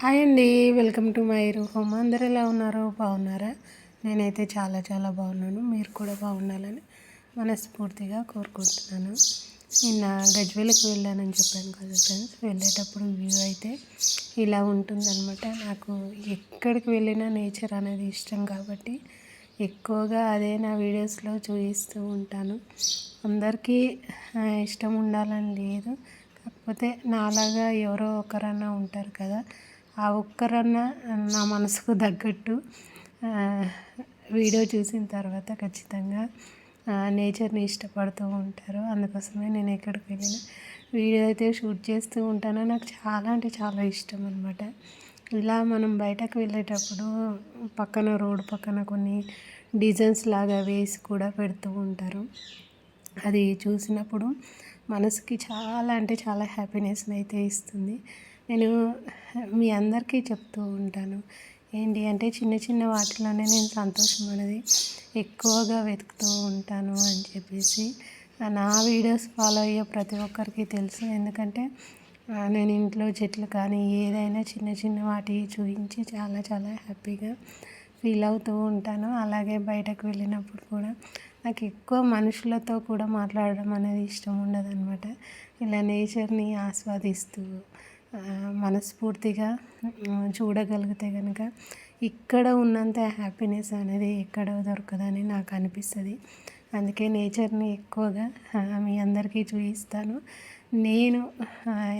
Hi అండి welcome to my home అందరు ఎలా ఉన్నారు బాగున్నారా? నేనైతే చాలా చాలా బాగున్నాను. మీరు కూడా బాగుండాలని మనస్ఫూర్తిగా కోరుకుంటున్నాను. నిన్న గజ్వేలకు వెళ్ళానని చెప్పాను కదా ఫ్రెండ్స్. వెళ్ళేటప్పుడు వ్యూ అయితే ఇలా ఉంటుందన్నమాట. నాకు ఎక్కడికి వెళ్ళినా నేచర్ అనేది ఇష్టం కాబట్టి ఎక్కువగా అదే నా వీడియోస్లో చూపిస్తూ ఉంటాను. అందరికీ ఇష్టం ఉండాలని లేదు. కాకపోతే నాలాగా ఎవరో ఒకరన్నా ఉంటారు కదా. ఆ ఒక్కరన్నా నా మనసుకు తగ్గట్టు వీడియో చూసిన తర్వాత ఖచ్చితంగా నేచర్ని ఇష్టపడుతూ ఉంటారు. అందుకోసమే నేను ఎక్కడికి వెళ్ళినా వీడియో అయితే షూట్ చేస్తూ ఉంటాను. నాకు చాలా అంటే చాలా ఇష్టం అనమాట ఇలా మనం బయటకు వెళ్ళేటప్పుడు పక్కన రోడ్ పక్కన కొన్ని డిజైన్స్ లాగా వేసి కూడా పెడుతూ ఉంటారు. అది చూసినప్పుడు మనసుకి చాలా అంటే చాలా హ్యాపీనెస్ని అయితే ఇస్తుంది. నేను మీ అందరికీ చెప్తూ ఉంటాను. ఏంటి అంటే చిన్న చిన్న వాటిలోనే నేను సంతోషం అనేది ఎక్కువగా వెతుకుతూ ఉంటాను అని చెప్పేసి నా వీడియోస్ ఫాలో అయ్యే ప్రతి ఒక్కరికి తెలుసు. ఎందుకంటే నేను ఇంట్లో చెట్లు కానీ ఏదైనా చిన్న చిన్న వాటి చూపించి చాలా చాలా హ్యాపీగా ఫీల్ అవుతూ ఉంటాను. అలాగే బయటకు వెళ్ళినప్పుడు కూడా నాకు ఎక్కువ మనుషులతో కూడా మాట్లాడడం అనేది ఇష్టం ఉండదు అనమాట ఇలా నేచర్ని ఆస్వాదిస్తూ మనస్ఫూర్తిగా చూడగలిగితే కనుక ఇక్కడ ఉన్నంత హ్యాపీనెస్ అనేది ఎక్కడ దొరకదని నాకు అనిపిస్తుంది. అందుకే నేచర్ని ఎక్కువగా మీ అందరికీ చూపిస్తాను. నేను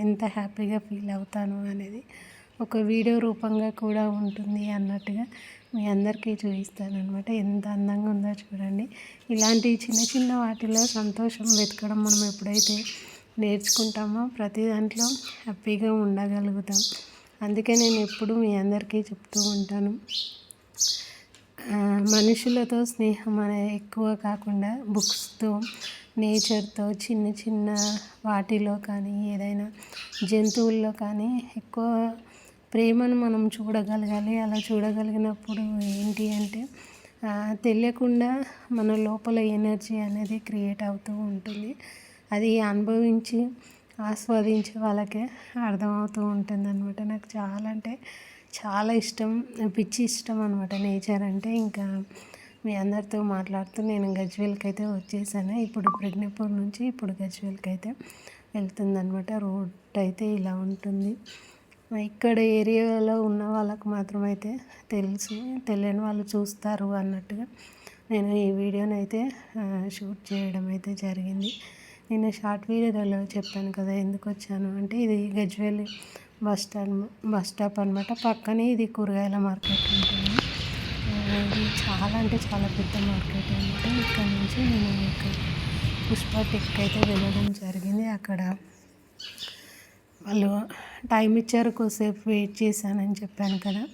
ఎంత హ్యాపీగా ఫీల్ అవుతాను అనేది ఒక వీడియో రూపంగా కూడా ఉంటుంది అన్నట్టుగా మీ అందరికీ చూపిస్తాను అనమాట ఎంత అందంగా ఉందో చూడండి. ఇలాంటి చిన్న చిన్న వాటిలో సంతోషం వెతకడం మనం ఎప్పుడైతే నేర్చుకుంటామో? ప్రతి దాంట్లో హ్యాపీగా ఉండగలుగుతాం. అందుకే నేను ఎప్పుడు మీ అందరికీ చెప్తూ ఉంటాను. మనుషులతో స్నేహం అనేది ఎక్కువ కాకుండా బుక్స్తో నేచర్తో చిన్న చిన్న వాటిలో కానీ ఏదైనా జంతువుల్లో కానీ ఎక్కువ ప్రేమను మనం చూడగలగాలి. అలా చూడగలిగినప్పుడు ఏంటి అంటే తెలియకుండా మన లోపల ఎనర్జీ అనేది క్రియేట్ అవుతూ ఉంటుంది. అది అనుభవించి ఆస్వాదించే వాళ్ళకే అర్థమవుతూ ఉంటుంది అనమాట నాకు చాలా అంటే చాలా ఇష్టం పిచ్చి ఇష్టం అనమాట నేచర్ అంటే. ఇంకా మీ అందరితో మాట్లాడుతూ నేను గజ్వేల్కి అయితే వచ్చేసాను. ఇప్పుడు ప్రజ్ఞపూర్ నుంచి ఇప్పుడు గజ్వేల్కి అయితే వెళ్తుందనమాట రోడ్ అయితే ఇలా ఉంటుంది. ఇక్కడ ఏరియాలో ఉన్న వాళ్ళకు మాత్రం అయితే తెలుసు తెలియని వాళ్ళు చూస్తారు అన్నట్టుగా నేను ఈ వీడియోని అయితే షూట్ చేయడం అయితే జరిగింది. నేను షార్ట్ వీడియోలో చెప్పాను కదా ఎందుకు వచ్చాను అంటే ఇది Gajwel bus stand bus stop అనమాట పక్కనే ఇది కూరగాయల మార్కెట్ ఉంటుంది. ఇది చాలా అంటే చాలా పెద్ద మార్కెట్ అనమాట ఇక్కడ నుంచి నేను ఇక్కడ పుష్ప టెక్ అయితే వెళ్ళడం జరిగింది. అక్కడ వాళ్ళు టైం ఇచ్చారు కొద్దిసేపు వెయిట్ చేశానని చెప్పాను కదా.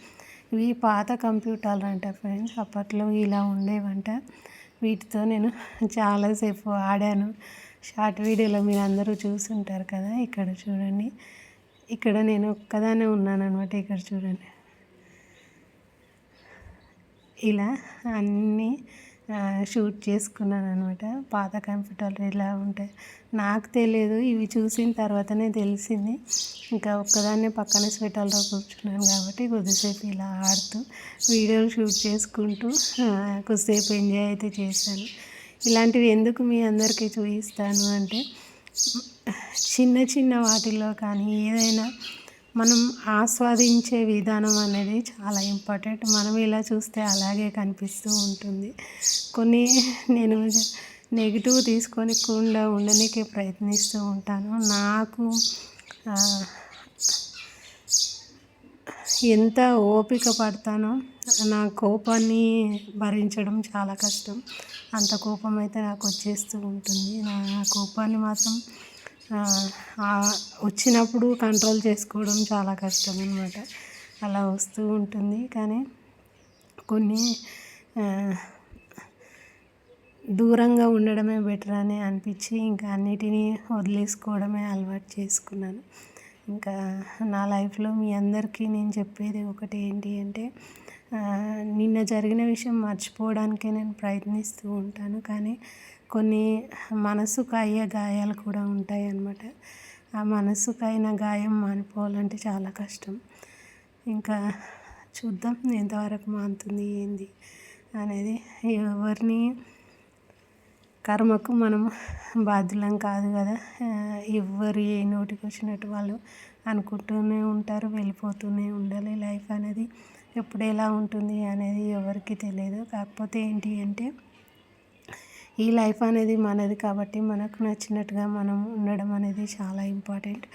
ఇవి పాత కంప్యూటర్లు అంట ఫ్రెండ్స్ అప్పట్లో ఇలా ఉండేవంట. వీటితో నేను చాలాసేపు ఆడాను. షార్ట్ వీడియోలో మీరు అందరూ చూసుంటారు కదా ఇక్కడ చూడండి. ఇక్కడ నేను ఒక్కదానే ఉన్నాను అనమాట ఇక్కడ చూడండి. ఇలా అన్నీ షూట్ చేసుకున్నాను అనమాట పాత కంప్యూటర్లు ఇలా ఉంటాయి నాకు తెలియదు ఇవి చూసిన తర్వాతనే తెలిసింది. ఇంకా ఒక్కదాన్నే పక్కన స్వెటర్లో కూర్చున్నాను కాబట్టి కొద్దిసేపు ఇలా ఆడుతూ వీడియోలు షూట్ చేసుకుంటూ కొద్దిసేపు ఎంజాయ్ అయితే చేశాను. ఇలాంటివి ఎందుకు మీ అందరికీ చూపిస్తాను అంటే చిన్న చిన్న వాటిల్లో కానీ ఏదైనా మనం ఆస్వాదించే విధానం అనేది చాలా ఇంపార్టెంట్. మనం ఇలా చూస్తే అలాగే కనిపిస్తూ ఉంటుంది. కొన్ని నేను నెగిటివ్ తీసుకొని కూడా ఉండడానికి ప్రయత్నిస్తూ ఉంటాను. నాకు ఎంత ఓపిక పడతానో నా కోపాన్ని భరించడం చాలా కష్టం. అంత కోపం అయితే నాకు వచ్చేస్తూ ఉంటుంది. నా కోపాన్ని మాత్రం వచ్చినప్పుడు కంట్రోల్ చేసుకోవడం చాలా కష్టం అనమాట అలా వస్తూ ఉంటుంది. కానీ కొన్ని దూరంగా ఉండడమే బెటర్ అని అనిపించి ఇంకా అన్నిటినీ వదిలేసుకోవడమే అలవాటు చేసుకున్నాను. ఇంకా నా లైఫ్లో మీ అందరికీ నేను చెప్పేది ఒకటి ఏంటి అంటే నిన్న జరిగిన విషయం మర్చిపోవడానికే నేను ప్రయత్నిస్తూ ఉంటాను. కానీ కొన్ని మనసుకు అయ్యే గాయాలు కూడా ఉంటాయి అన్నమాట. ఆ మనసుకు అయిన గాయం మానిపోవాలంటే చాలా కష్టం. ఇంకా చూద్దాం ఎంతవరకు మానుతుంది ఏంది అనేది ఎవరిని కర్మకు మనం బాధ్యులం కాదు కదా. ఎవరి నోటికి వచ్చినట్టు వాళ్ళు అనుకుంటూనే ఉంటారు వెళ్ళిపోతూనే ఉండాలి లైఫ్ అనేది. ఎప్పుడు ఎలా ఉంటుంది అనేది ఎవరికి తెలియదు. కాకపోతే ఏంటి అంటే ఈ లైఫ్ అనేది మనది కాబట్టి మనకు నచ్చినట్టుగా మనం ఉండడం అనేది చాలా ఇంపార్టెంట్.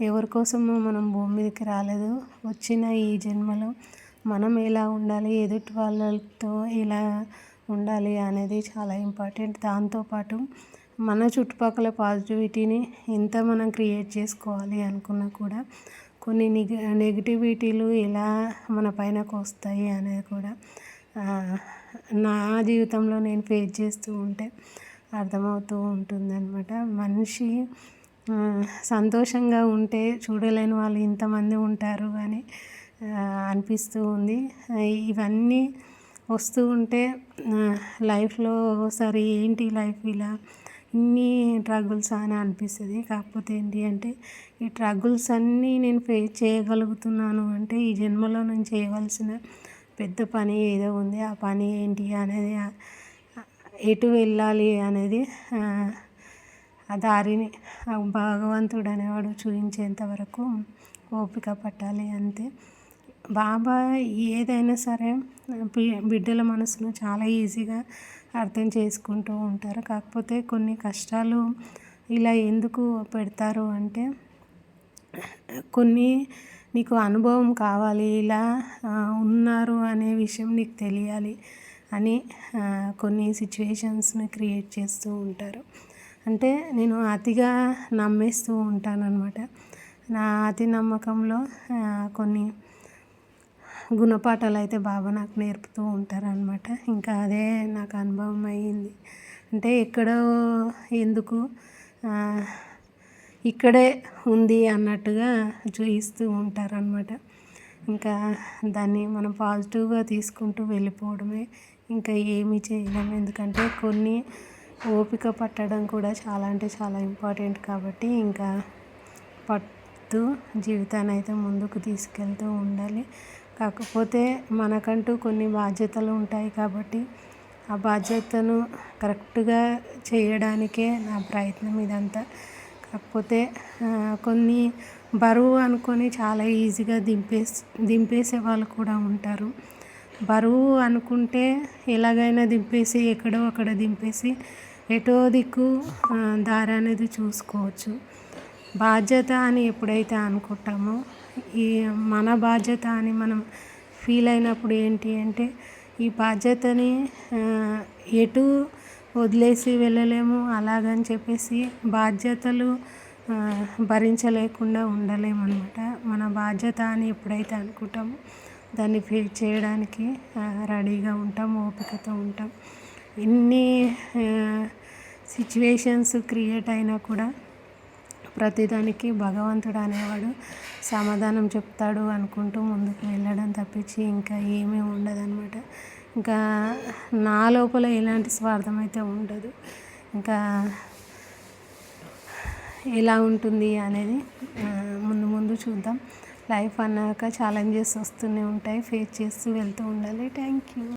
ఎవరి కోసమో మనం భూమి మీదకి రాలేదు. వచ్చిన ఈ జన్మలో మనం ఎలా ఉండాలి ఎదుటి వాళ్ళతో ఎలా ఉండాలి అనేది చాలా ఇంపార్టెంట్. దాంతోపాటు మన చుట్టుపక్కల పాజిటివిటీని ఎంత మనం క్రియేట్ చేసుకోవాలి అనుకున్నా కూడా కొన్ని నెగ నెగిటివిటీలు ఎలా మన పైనకు వస్తాయి అనేది కూడా నా జీవితంలో నేను ఫేస్ చేస్తూ ఉంటే అర్థమవుతూ ఉంటుంది అనమాట మనిషి సంతోషంగా ఉంటే చూడలేని వాళ్ళు ఇంతమంది ఉంటారు అని అనిపిస్తూ ఉంది. ఇవన్నీ వస్తూ ఉంటే లైఫ్లో ఒకసారి ఏంటి లైఫ్ ఇలా ఇన్ని ట్రగుల్స్ అని అనిపిస్తుంది. కాకపోతే ఏంటి అంటే ఈ ట్రగుల్స్ అన్నీ నేను ఫేస్ చేయగలుగుతున్నాను అంటే ఈ జన్మలో నేను చేయవలసిన పెద్ద పని ఏదో ఉంది. ఆ పని ఏంటి అనేది ఎటు వెళ్ళాలి అనేది ఆ దారిని భగవంతుడు అనేవాడు చూపించేంత వరకు ఓపిక పట్టాలి అంతే. బాబా ఏదైనా సరే బిడ్డల మనసును చాలా ఈజీగా అర్థం చేసుకుంటూ ఉంటారు. కాకపోతే కొన్ని కష్టాలు ఇలా ఎందుకు పెడతారు అంటే కొన్ని నీకు అనుభవం కావాలి ఇలా ఉన్నారు అనే విషయం నీకు తెలియాలి అని కొన్ని సిచ్యువేషన్స్ని క్రియేట్ చేస్తూ ఉంటారు. అంటే నేను అతిగా నమ్మేస్తూ ఉంటానన్నమాట. నా అతి నమ్మకంలో కొన్ని గుణపాఠాలు అయితే బాబా నాకు నేర్పుతూ ఉంటారనమాట ఇంకా అదే నాకు అనుభవం అయ్యింది. అంటే ఎక్కడో ఎందుకు ఇక్కడే ఉంది అన్నట్టుగా చూయిస్తూ ఉంటారనమాట ఇంకా దాన్ని మనం పాజిటివ్గా తీసుకుంటూ వెళ్ళిపోవడమే ఇంకా ఏమీ చేయలేము ఎందుకంటే కొన్ని ఓపిక పట్టడం కూడా చాలా అంటే చాలా ఇంపార్టెంట్ కాబట్టి ఇంకా పట్టు జీవితాన్ని అయితే ముందుకు తీసుకెళ్తూ ఉండాలి. కాకపోతే మనకంటూ కొన్ని బాధ్యతలు ఉంటాయి కాబట్టి ఆ బాధ్యతను కరెక్ట్గా చేయడానికే నా ప్రయత్నం ఇదంతా. కాకపోతే కొన్ని బరువు అనుకొని చాలా ఈజీగా దింపేసి దింపేసే వాళ్ళు కూడా ఉంటారు. బరువు అనుకుంటే ఎలాగైనా దింపేసి ఎక్కడో అక్కడ దింపేసి ఎటో దిక్కు దారి అనేది చూసుకోవచ్చు. బాధ్యత అని ఎప్పుడైతే అనుకుంటామో ఈ మన బాధ్యత అని మనం ఫీల్ అయినప్పుడు ఏంటి అంటే ఈ బాధ్యతని ఎటు వదిలేసి వెళ్ళలేము అలాగని చెప్పేసి బాధ్యతలు భరించలేకుండా ఉండలేము అనమాట మన బాధ్యత అని ఎప్పుడైతే అనుకుంటామో దాన్ని ఫేస్ చేయడానికి రెడీగా ఉంటాం ఓపికతో ఉంటాం. ఎన్ని సిచ్యువేషన్స్ క్రియేట్ అయినా కూడా ప్రతిదానికి భగవంతుడు అనేవాడు సమాధానం చెప్తాడు అనుకుంటూ ముందుకు వెళ్ళడం తప్పించి ఇంకా ఏమీ ఉండదన్నమాట. ఇంకా నా లోపల ఎలాంటి స్వార్థం అయితే ఉండదు. ఇంకా ఎలా ఉంటుంది అనేది ముందు ముందు చూద్దాం. లైఫ్ అన్నాక ఛాలెంజెస్ వస్తూనే ఉంటాయి. ఫేస్ చేస్తూ వెళ్తూ ఉండాలి. Thank you